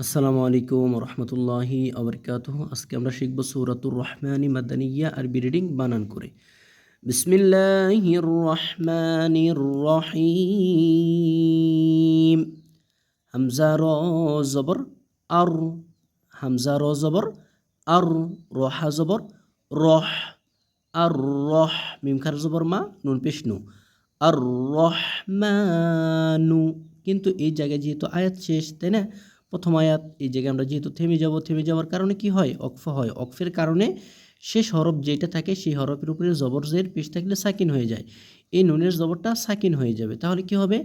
আসসালামু আলাইকুম রহমতুল্লাহি আবরকাত আজকে আমরা শিখব সৌরাতুর রহমানি মাদানিয়া আরবি রিডিং বানান করে। বিসমিল্লাহির রহমানির রহিম। হামজা, র, জবর, আর। হামজা, র, জবর, আর। রহা, জবর, রহ। আর, রহ। মিমখার জবর, মা, নুন, পেশ, নু। আর, রহমানু। কিন্তু এই জায়গায় যেহেতু আয়াত শেষ, তাই না? প্রথম আয়াত, এই জায়গায় আমরা যেহেতু থেমে যাব, থেমে যাওয়ার কারণে কি হয়? অক্ফ হয়। অক্ফের কারণে শেষ হরফ যেটা থাকে, সেই হরফের উপরে জবর জের পেশ থাকলে সাকিন হয়ে যায়। এই নুনের জবরটা সাকিন হয়ে যাবে। তাহলে কি হবে?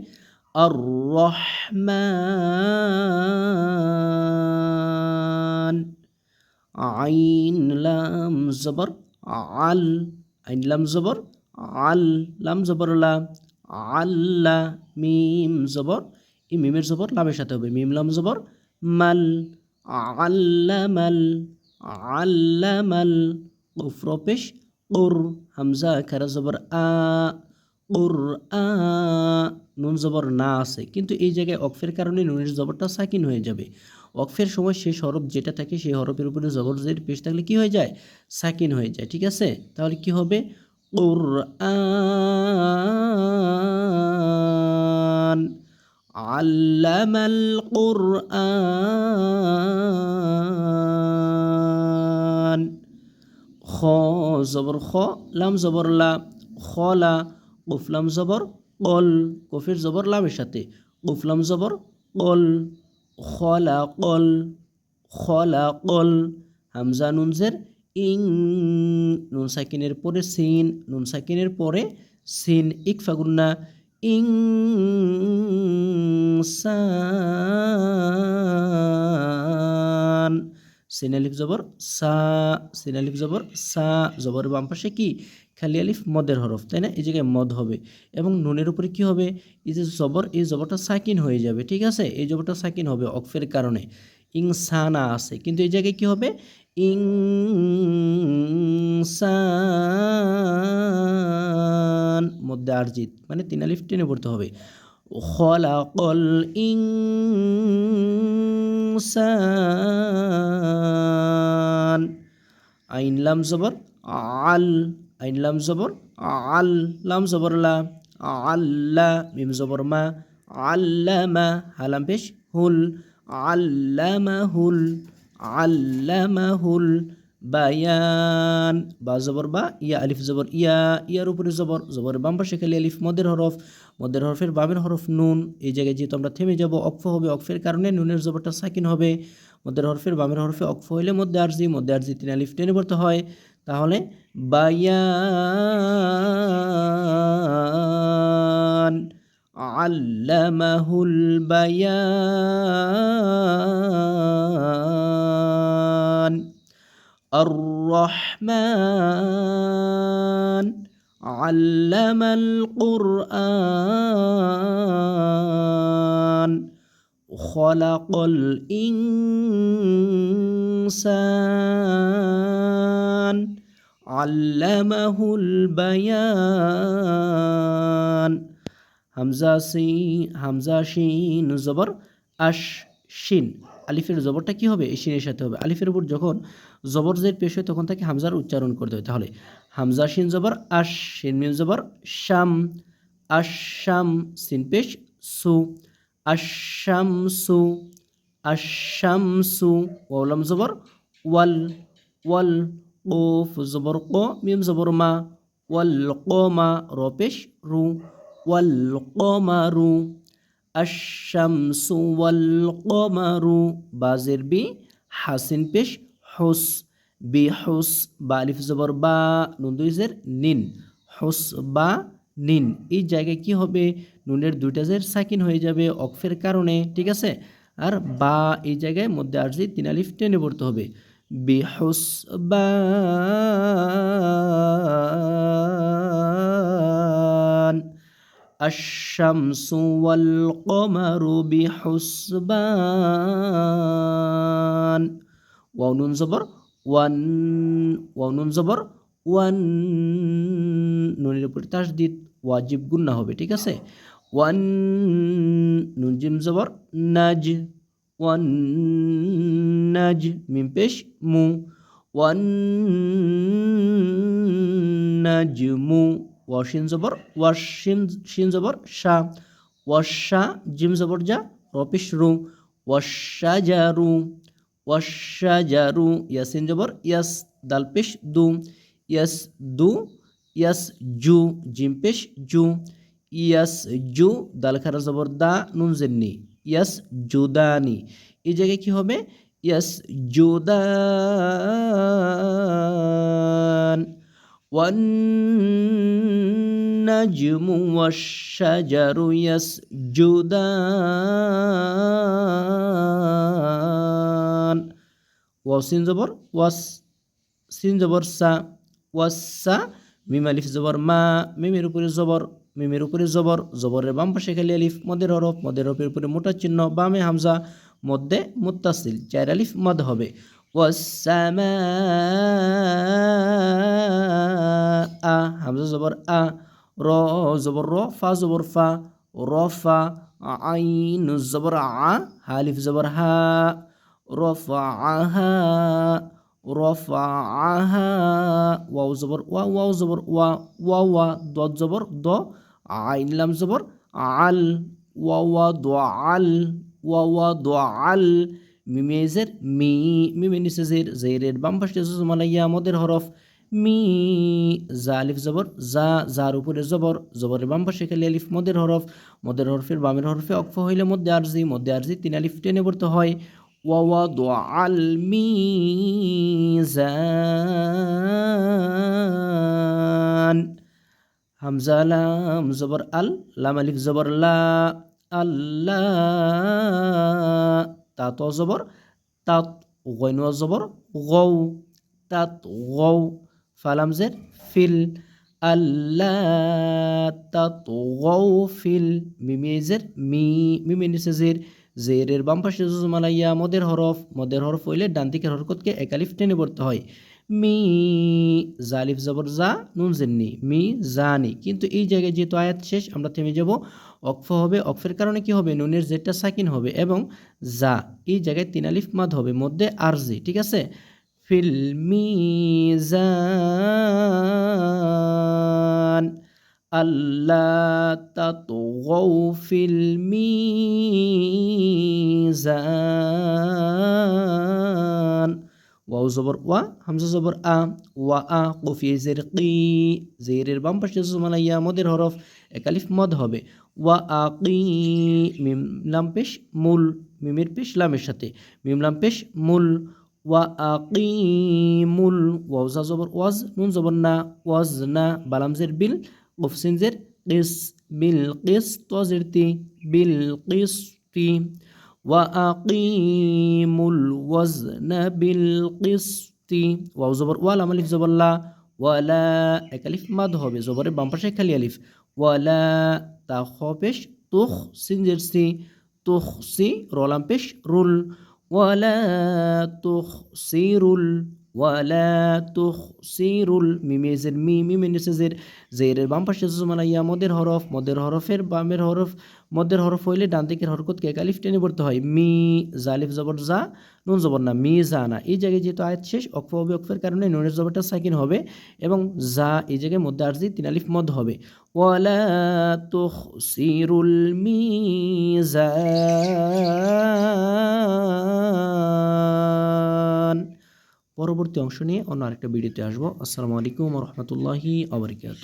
আর রহমান আইন, লাম, জবর, আল, আইন, লাম, জবর, আল, লাম, জবর আল্লা, মিম, জবর এই মিমের জবর লামের সাথে হবে। মিম লাম জবর মাল, আল্লামাল আল্লামাল। উফর পেশ উর হামজা, খারা জবর আ উর আ। নুন জবর না আছে, কিন্তু এই জায়গায় অকফের কারণে নুনের জবরটা সাকিন হয়ে যাবে। অকফের সময় সেই হরফ যেটা থাকে, সেই হরফের উপরে জবর জের পেশ থাকলে কি হয়ে যায়? সাকিন হয়ে যায়, ঠিক আছে? তাহলে কি হবে? উর আন علم القرآن খ জবর খ লাম জবর লা খলা কুফলাম জবর কল কফির জবর লামের সাথে কুফলাম জবর কল খলা কল খলা কল হামজা নুনজের ইং নুন সাকিনের পরে সিন নুন সাকিনের পরে সিন ইকফাগুন্না ইনসান সিন আলিফ জবর সা সিন আলিফ জবর সা জবর বাম পাশে কি? খালি আলিফ, মদের হরফ, তাই না? এই জায়গায় মদ হবে। এবং নুনের উপরে কি হবে? এই যে জবর, এই জবরটা সাকিন হয়ে যাবে, ঠিক আছে? এই জবরটা সাকিন হবে অকফের কারণে। ইংসানা আছে, কিন্তু এই জায়গায় কি হবে? ইং ইংসান মধ্যে আর্জিত মানে তিন আলিফ টেনে পড়তে হবে। খলাকল ইংসান আইন লাম জবর আল আইন লাম জবর আল লাম জবর লা আল্লা মিম জবর মা আল্লামা হালাম পেশ হুল আল্লামাহুল আল্লামাহুল বায়ান বা জবর বা ইয়া আলিফ জবর ইয়া ইয়ার উপরে জবর জবর বাম পাশে খালি আলিফ মদের হরফ মদের হরফের বামের হরফ নুন এই জায়গায় যেহেতু আমরা থেমে যাব অক্ফ হবে অক্ফের কারণে নুনের জবরটা সাকিন হবে মদের হরফের বামের হরফে অক্ফ হইলে মধ্যে আরজি মধ্যে আরজি তিন আলিফ টেনে পড়তে হয় তাহলে বায়ান আল্লামাহুল বায়ান الرحمن علم القرآن خلق الإنسان علمه البيان. همزة سين همزة شين زبر أش شين. আলিফের জবরটা কি হবে? শিনের সাথে হবে। আলিফের উপর যখন জবর জের পেশ হয়, তখন তাকে হামজার উচ্চারণ করতে হয়। তাহলে হামজা শিন জবর আশ শিন মিন জবর, শাম আশাম সিন পেশ, সু আশাম সু আশাম সু, ওয়ালাম জবর, ওয়াল ওয়াল জবর, কো, মিম জবর, মা, ওয়াল কোমা রপেশ রু আশামসু ওয়াল কমারু বাজের বি, হাসিন পেশ হুস, বি হুস বা আলিফ জবর বা নুন্দুইজের নিন, হুস বা নিন। এই জায়গায় কি হবে? নুনের দুইটা জের সাকিন হয়ে যাবে অক্ফের কারণে, ঠিক আছে? আর বা এই জায়গায় মধ্যে আর্জি তিন আলিফ টেনে পড়তে হবে। বি হুস বা الشمس والقمر بحسبان واو نون زبر ওয়ান ওয়াও নুন জবর ওয়ান নুনের উপরে তাসদিদ ওয়াজিব গুন্না হবে ঠিক আছে ওয়ান নুন জিম জবর নাজ ওয়ান্নাজ মিম পেশ মু ওয়ান্নাজমু ওয়াশিন জবর ওয়াশিন শিন জবর শা ওয়াশা জিম জবর যা রপিস রু ওয়াশাজারু ওয়াশাজারু ইয়াসিন জবর ইয়াস দাল পেশ দু ইয়াস দু ইয়াস জু জিম পেশ জু ইয়াস জু দাল খারা জবর দা নুন জেননি ইয়াস জুদানি এই জায়গায় কি হবে? ইয়াস জুদান والنجم والشجر يسجدان ওয়াও সিন জবর ওয়াস সিন জবর সা ওয়াসা মিম আলিফ জবর মা মিমের উপরে জবর মিমের উপরে জবর জবরের বাম পাশে খালি আলিফ মদের হরফ মদের হরফের উপরে মোটা চিহ্ন বামে হামজা মধ্যে মুত্তাসিল চার আলিফ মদ হবে ওয়াসামা আ হামজা জবর আ র জবর র ফা জবর ফা রফা আইন জবর আ হালিফ জবর হা রফাআহা রফাআহা ওয়াও জবর ওয়া ওয়াও জবর ওয়া ওয়া ওয়া দ জবর দ আইন লাম জবর আল ওয়া ওয়া দ আল ওয়া ওয়া দ আল মিমেজের মি মিমে নিচে জের জেরের বাম পাশে মালাইয়া মদের হরফ মি জা আলিফ জবর জা যার উপরে জবর জবরের বাম পাশে খালি আলিফ মদের হরফ মদের হরফের বামের হরফে অক্ফ হইলে মধ্যে আরজি মধ্যে আরজি তিন আলিফ টেনে পড়তে হয় ووضع الميزان হামজা লাম জবর আল লাম আলিফ জবর লা আল্লাহ তাত জবর তাত গইন জবর গৌ তাত গৌ ফালামজের ফিল আল্লাহ ফিল মিমেজের মি মিমে জের জেরের বাম পাশে মদের হরফ মদের হরফ হইলে ডান দিকের হরকতকে একালিফ টেনে পড়তে হয়। মি জালিফ জবর জা, নুন জেননি মি জানি কিন্তু এই জায়গায় যেহেতু আয়াত শেষ, আমরা থেমে যাব। অক্ফ হবে অক্ফের কারণে কি হবে? নুনের জেটটা সাকিন হবে এবং জা। এই জায়গায় তিন আলিফ মাদ হবে। মধ্যে আরজি ঠিক আছে? ফিল মি আল্লাহ তাতগাউ ফিল মিজান। ওয়াও জবর, ওয়া, হামজা জবর, আ, ওয়া, আ কফিয়ে জের কি জেরের বাম পাশে সুমালাইয়া মদের হরফ একালিফ মদ হবে। ওয়া, আ, কি, মিম, লাম, পেশ, মূল, মিমের পেশ, লামের সাথে। মিম, লাম, পেশ, মূল ওয়া আকিমুল ওয়াউজা জবর ওয়াজ নুন জবর না ওয়াজ না বালামজের বিল গফসিনজের কিস বিল কিস তোয়াজের তি বিল কিস তি ওয়া আকিমুল ওয়াজ না বিল কিস তি ওয়াউ জবর ওয়া লাম আলিফ জবর লা ওয়ালা এক মাদ হবে জবরের বাম খালি আলিফ ওয়ালা তা হবেশ তুখ সিনজের সি তুখ সি রোলাম পেশ রুল ওয়ালা তুখ সিরুল ওয়ালা তুখসিরুল মিমেজের মি মিমে নিচেজের জেরের বাম পাশে জুমালাইয়া মদের হরফ, মদের হরফের বামের হরফ, মদের হরফ হইলে ডান দিকের হরকতকে একালিফ টেনে পড়তে হয়, মি জালিফ জবর, জা, নুন জবর না, মি, জা না। এই জায়গায় যেহেতু আয়াত শেষ, অক্ফ হবে অক্ফের কারণে নুনের জবরটা সাকিন হবে এবং জা এই জায়গায় মধ্যে আরজি তিন আলিফ মদ হবে। ওয়ালা তুখসিরুল মিজান পরবর্তী অংশ নিয়ে অন্য আরেকটা ভিডিওতে আসব। আসসালামু আলাইকুম রহমতুল্লাহি আবরকাত